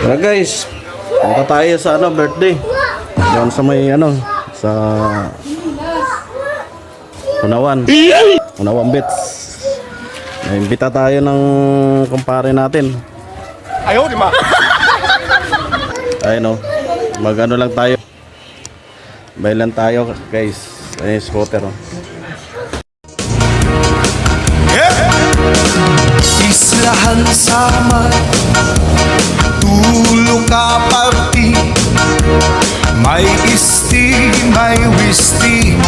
Tara guys, punta tayo sa ano, birthday. Diyan sa may ano, sa Unawan. Unawan Beach. Naimbita tayo ng kumpare natin. Ayaw, di ma. Ayun o. Mag ano lang tayo. Bailan tayo guys. Ayun scooter oh. Islahan sama Tulo ka party May isti, may wisti.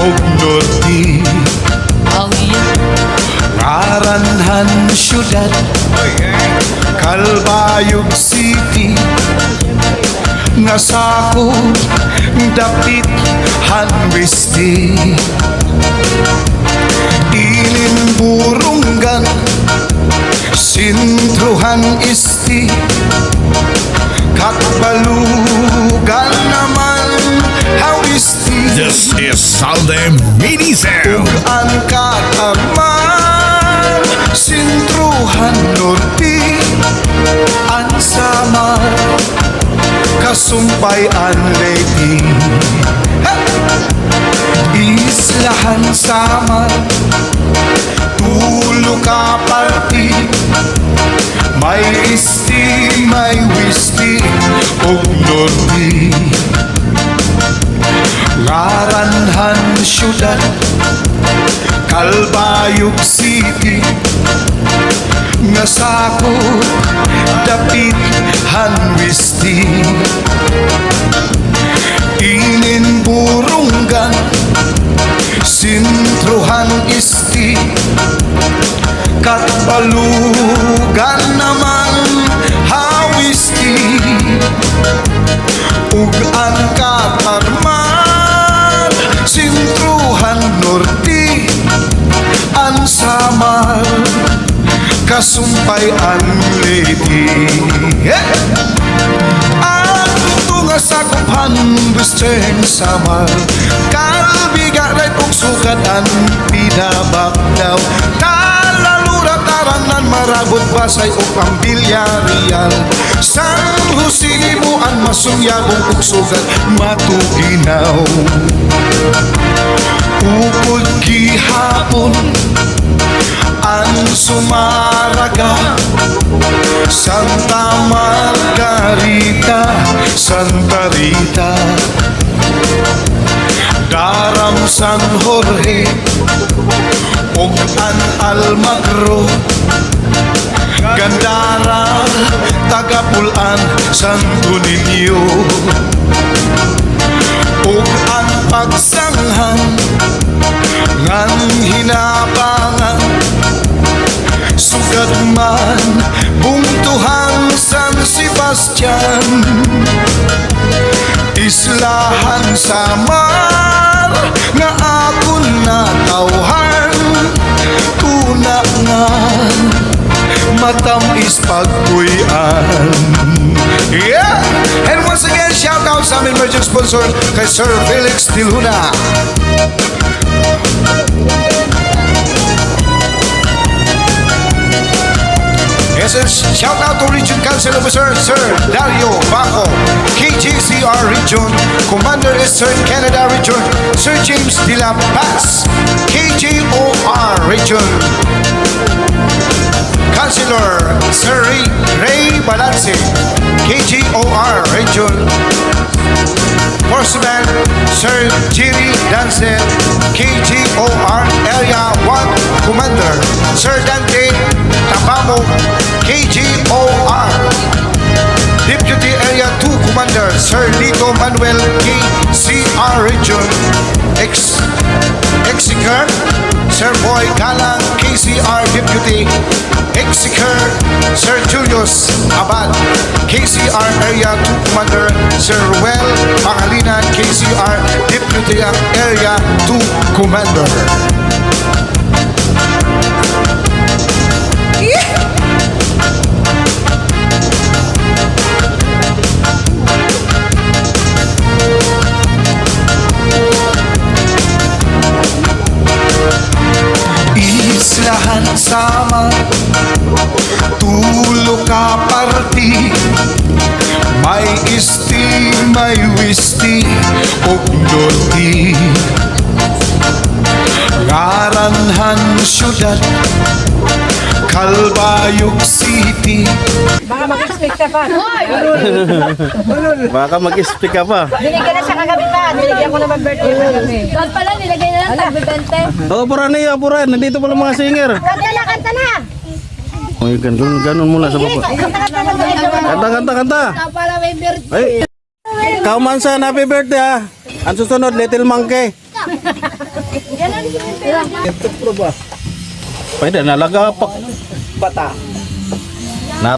Og norti Aranhan syudad. Kalbayog City. Nasako Dapit Hanwisti Ilin This is Salde Mini Sound. Ang kataman Sintruhan norti Ang sama Kasumpay ang lady Islahan sama Tulo ka party. May isti, may wisti Og norti Ngaranhan syudad Kalbayog City. Nasako Dapit Hanwisti Inin burunggan Sintruhan isti. Katbalugan naman Hawisti. Ug ang Kasumpay ang lady yeah! Ang tunga sa kuphan Busteng samar Kalbigaray ug sukat ang pinabakdaw Talalura tarangan marabot basay ug pambilyarial San husini mo ang masuyabong ug sugat matuginaw. Upod gihapon ang sumaraga Santa Margarita, Santa Rita. Daram San Jorge ug an Almagro. Gandara, Tagapulan, Santo Niño. Ug ang pagsanghan ngan hinabangan sugad man bungtuhan San Sebastian islahan sa mar nga akon natawhan tuna nga matamis pagpuyan Yeah! And once again, shout out sa aming merchant sponsor kay Sir Felix Tiluna. Sir. Shout out to Region Council Officer Sir Dario Baco, KGCR Region, Commander Eastern Canada Region, Sir James De La Paz, KGOR Region, Councilor Sir Ray, Ray Balance, KGOR Region, Horseman Sir Jerry Dancer, KGOR Area KGOR, Deputy Area 2 Commander Sir Lito Manuel KCR Region, Ex Executor Sir Boy Galang KCR Deputy. Executor Sir Julius Abad KCR Area 2 Commander Sir Ruel Pangalinan KCR Deputy Area 2 Commander lahan sama. Tulo ka parti May isti, may wisti. Og noti Ngaranhan syudad Calbayog City Baka mag-expect ka pa. Baka mag-speak ka pa. Binigyan na siya kagabi pa. Binigyan ko naman birthday kagabi. Doon pala, nilagay na lang tagbibente. Oh, pura niya, pura. Nandito pala mga singer. Kanta na, kanta na! Oh, ganun, ganun muna sa baba. Kanta, kanta, kanta. Para may birthday. Ay, Kaumansan, happy birthday ha. Ang susunod, Little Monkey. Pwede, nalaga Bata. Na